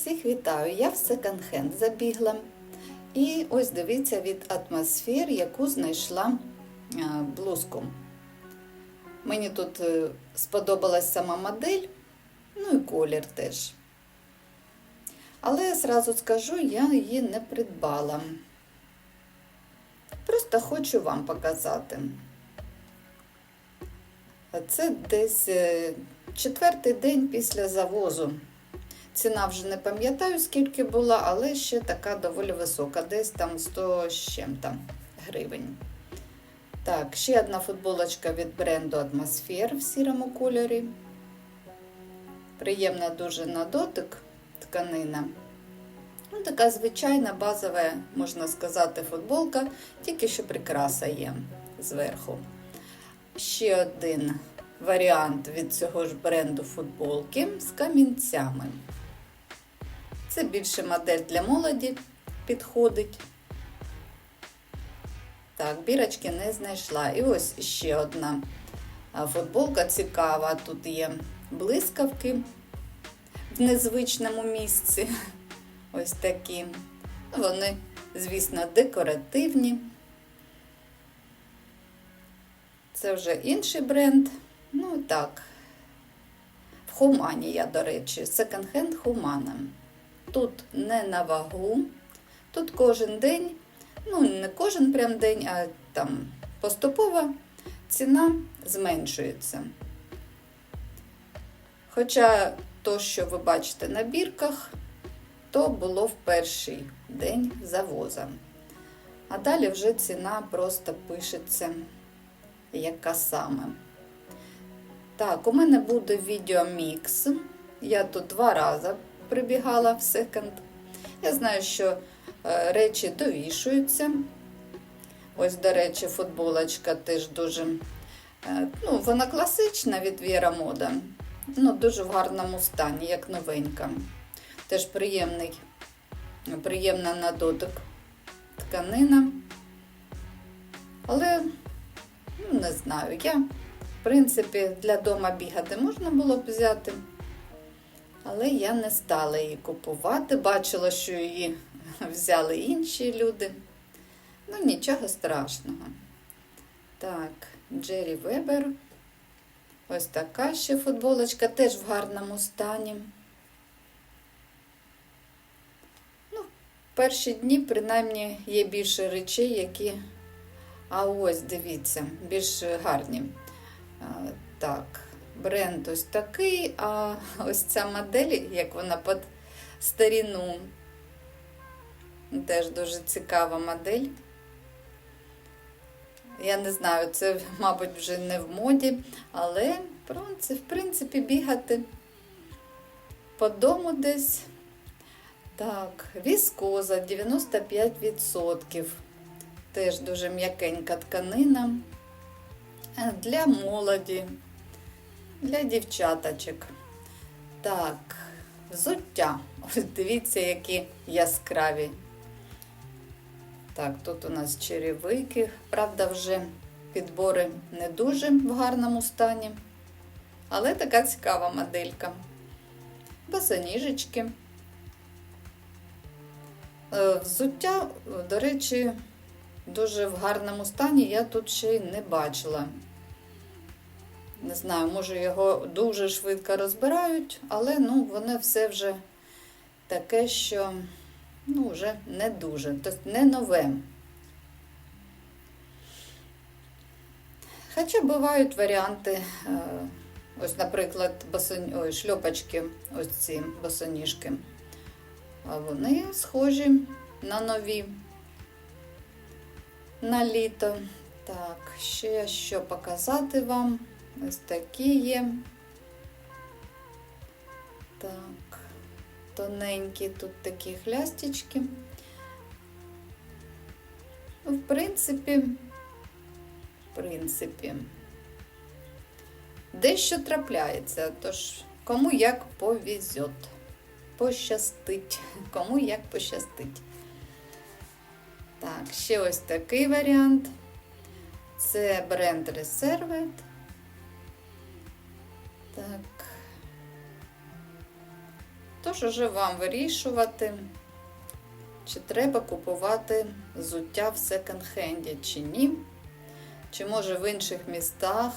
Всіх вітаю! Я в секонд-хенд забігла. І ось дивіться від атмосфер, яку знайшла е, блузку. Мені тут е, сподобалась сама модель, ну і колір теж. Але зразу скажу, я її не придбала. Просто хочу вам показати. Це десь е, четвертий день після завозу. Ціна вже не пам'ятаю, скільки була, але ще така доволі висока, десь там 100 з чим-то гривень. Так, ще одна футболочка від бренду Атмосфер в сірому кольорі. Приємна дуже на дотик тканина. Ну, така звичайна базова, можна сказати, футболка, тільки що прикраса є зверху. Ще один варіант від цього ж бренду футболки з камінцями. Це більше модель для молоді підходить. Так, бірочки не знайшла. І ось ще одна футболка цікава. Тут є блискавки в незвичному місці. Ось такі. Вони, звісно, декоративні. Це вже інший бренд. Ну так. В Хумані я, до речі, секонд-хенд Хумана. Тут не на вагу, тут кожен день, ну, не кожен прям день, а там поступова ціна зменшується. Хоча то, що ви бачите на бірках, то було в перший день завоза. А далі вже ціна просто пишеться яка саме. Так, у мене буде відеомікс. Я тут два рази прибігала в секонд. Я знаю, що е, речі довішуються. Ось, до речі, футболочка теж дуже. Е, ну, Вона класична від Віра Мода. Ну, дуже в гарному стані, як новенька. Теж приємний, приємна на дотик тканина. Але Ну, не знаю, я, в принципі, для дома бігати можна було б взяти, але я не стала її купувати. Бачила, що її взяли інші люди. Ну, нічого страшного. Так, Джері Вебер. Ось така ще футболочка, теж в гарному стані. Ну, перші дні, принаймні, є більше речей, які. А ось, дивіться, більш гарні. Так, бренд ось такий, а ось ця модель, як вона під старіну. Теж дуже цікава модель. Я не знаю, це, мабуть, вже не в моді, але в принципі бігати по дому десь. Так, віскоза 95%. Теж дуже м'якенька тканина для молоді, для дівчаточок. Так, взуття. Ось дивіться, які яскраві. Так, тут у нас черевики. Правда, вже підбори не дуже в гарному стані. Але така цікава моделька. Босоніжечки. Е, взуття, до речі, дуже в гарному стані я тут ще й не бачила. Не знаю, може його дуже швидко розбирають, але ну, воно все вже таке, що ну, вже не дуже, тобто не нове. Хоча бувають варіанти, е, ось, наприклад, босоні... Ой, шльопочки, ось ці босоніжки. А вони схожі на нові на літо. Так, ще що показати вам. Ось такі є. Так, тоненькі тут такі хлястички. В принципі, в принципі, дещо трапляється, тож кому як повезет, пощастить, кому як пощастить. Так, ще ось такий варіант. Це бренд Reserved. Так. Тож уже вам вирішувати, чи треба купувати взуття в секонд-хенді, чи ні. Чи може в інших містах,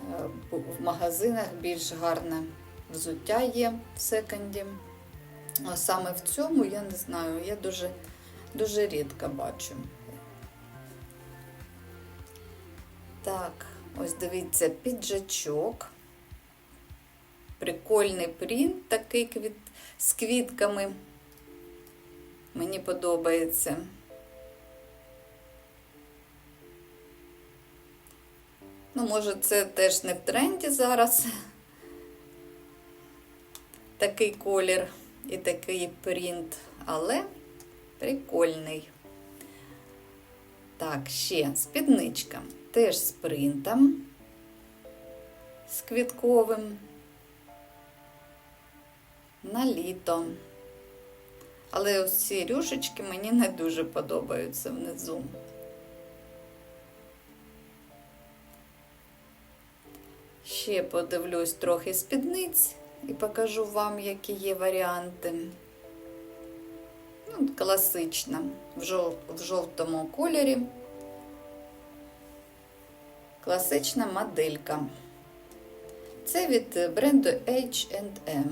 е, в магазинах більш гарне взуття є в секонді. А саме в цьому я не знаю, я дуже, дуже рідко бачу. Так, ось дивіться, піджачок. Прикольний принт такий квіт, з квітками. Мені подобається. Ну, може, це теж не в тренді зараз. Такий колір і такий принт, але прикольний. Так, ще спідничка. Теж з принтом, з квітковим. На літо. Але ось ці рюшечки мені не дуже подобаються внизу. Ще подивлюсь трохи спідниць і покажу вам, які є варіанти. Ну, класична, в, жовтому кольорі. Класична моделька. Це від бренду H&M.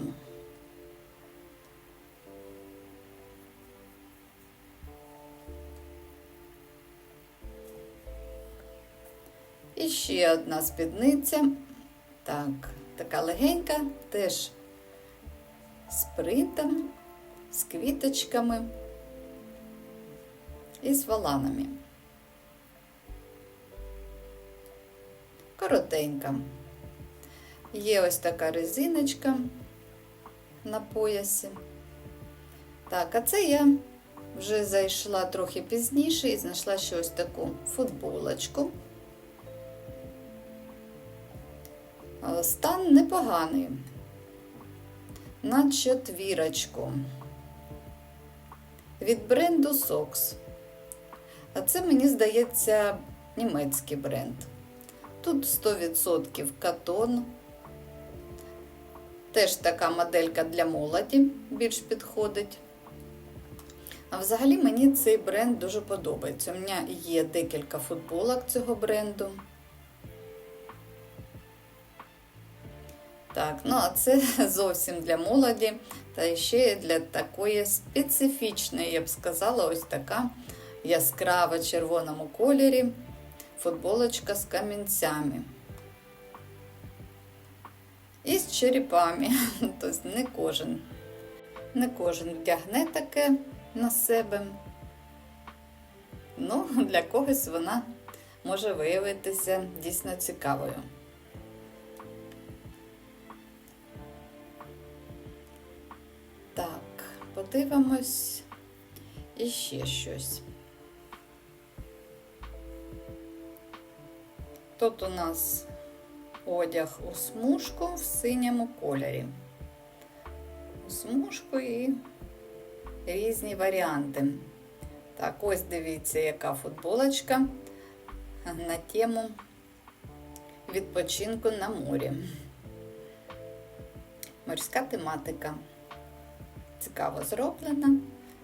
І ще одна спідниця. Так, така легенька, теж з принтом, з квіточками і з воланами. Коротенька. Є ось така резиночка на поясі. Так, а це я вже зайшла трохи пізніше і знайшла ще ось таку футболочку. Стан непоганий. На четвірочку. Від бренду Sox. А це, мені здається, німецький бренд. Тут 100% катон. Теж така моделька для молоді більш підходить. А взагалі мені цей бренд дуже подобається. У мене є декілька футболок цього бренду. Так, ну а це зовсім для молоді, та ще для такої специфічної, я б сказала, ось така яскрава червоному кольорі футболочка з камінцями. І з черепами. Тобто не кожен. Не кожен вдягне таке на себе. Ну, для когось вона може виявитися дійсно цікавою. Так, подивимось і ще щось. Тут у нас одяг у смужку в синьому кольорі. У смужку і різні варіанти. Так, ось дивіться, яка футболочка на тему відпочинку на морі. Морська тематика. Цікаво зроблена.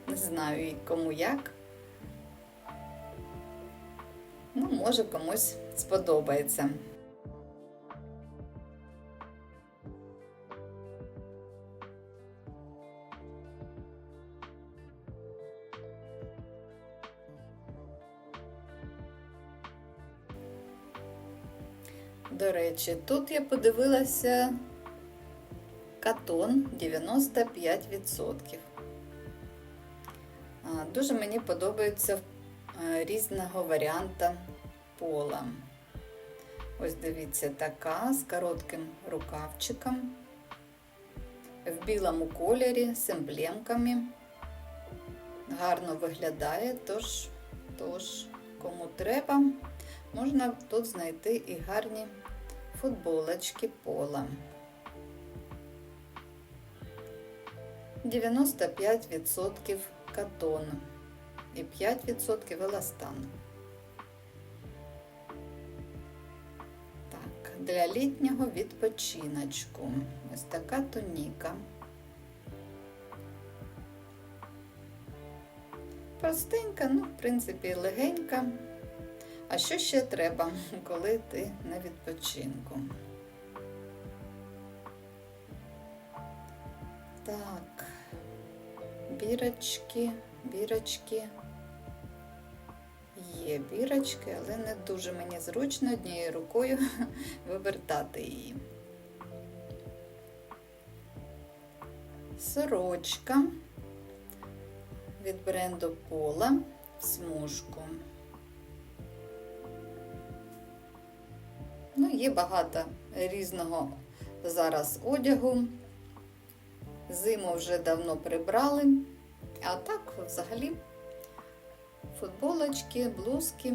Не знаю кому як. Ну, може комусь сподобається. До речі, тут я подивилася катон 95%. Дуже мені подобається е, різного варіанта пола. Ось дивіться, така з коротким рукавчиком, в білому кольорі з емблемками. Гарно виглядає, тож, тож, кому треба, можна тут знайти і гарні футболочки пола. 95% катон і 5% еластан. Для літнього відпочиночку. Ось така туніка. Простенька, ну, в принципі, легенька. А що ще треба, коли ти на відпочинку? Так, бірочки, бірочки. Є бірочки, але не дуже мені зручно однією рукою вивертати її. Сорочка від бренду Пола в смужку. Ну, є багато різного зараз одягу. Зиму вже давно прибрали, а так взагалі футболочки, блузки.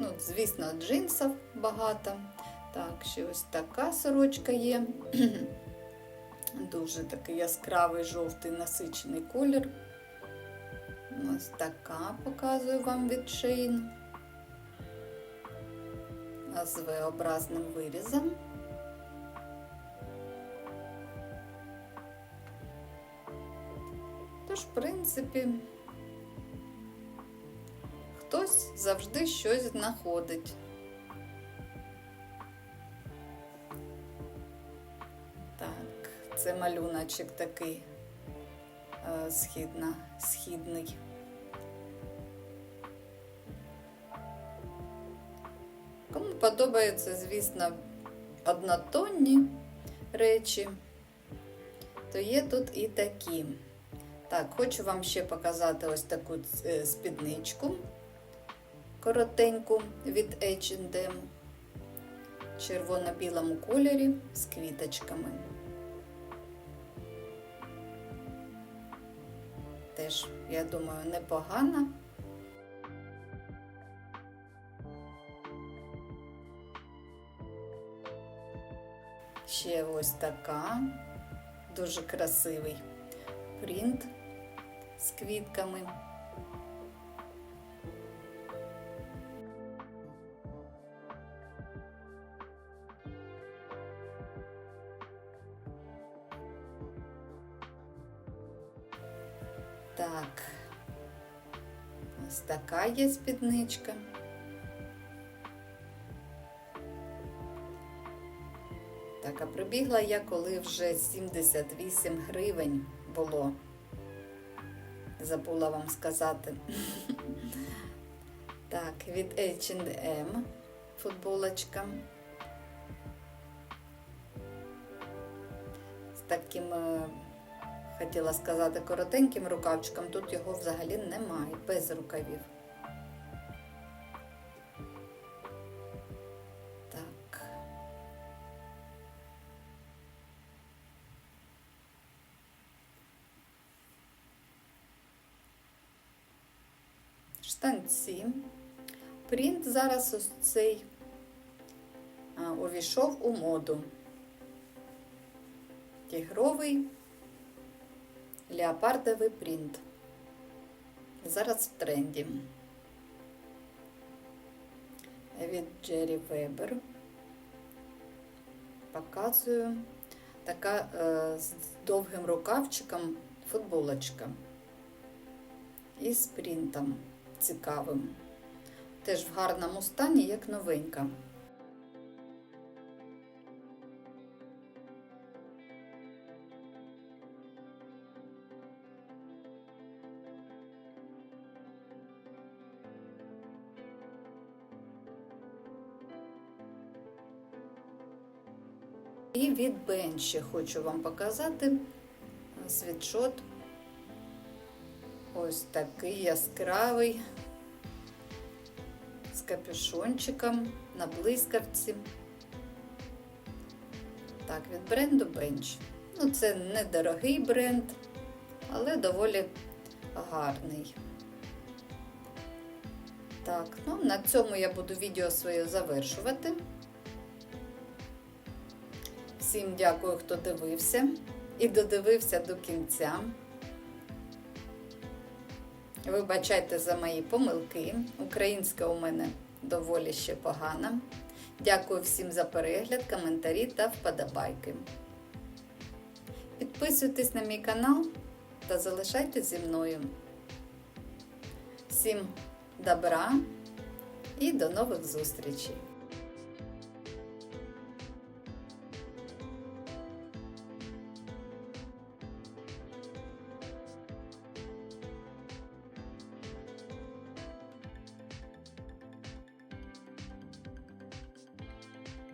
Ну, звісно, джинсів багато. Так, ще ось така сорочка є. Дуже такий яскравий жовтий насичений колір. Ось така показую вам від Shein. З V-образним вирізом. Тож, в принципі, хтось завжди щось знаходить. Так, це малюночок такий е, східна, східний. Кому подобаються, звісно, однотонні речі, то є тут і такі. Так, хочу вам ще показати ось таку е, спідничку коротеньку від H&M червоно-білому кольорі з квіточками. Теж, я думаю, непогана. Ще ось така, дуже красивий принт з квітками. Так, ось така є спідничка. Так, а прибігла я, коли вже 78 гривень було. Забула вам сказати. Так, від H&M футболочка. З таким, е, хотіла сказати, коротеньким рукавчиком. Тут його взагалі немає, без рукавів. Так. штанці. Принт зараз ось цей увійшов у моду. Тігровий леопардовий принт. Зараз в тренді. Від Джері Вебер. Показую така е, з довгим рукавчиком футболочка. І з принтом цікавим. Теж в гарному стані, як новенька. І від Бен ще хочу вам показати світшот Ось такий яскравий з капюшончиком на блискавці. Так, від бренду Bench. Ну, це недорогий бренд, але доволі гарний. Так, ну на цьому я буду відео своє завершувати. Всім дякую, хто дивився і додивився до кінця. Вибачайте за мої помилки. Українська у мене доволі ще погана. Дякую всім за перегляд, коментарі та вподобайки. Підписуйтесь на мій канал та залишайтесь зі мною. Всім добра і до нових зустрічей!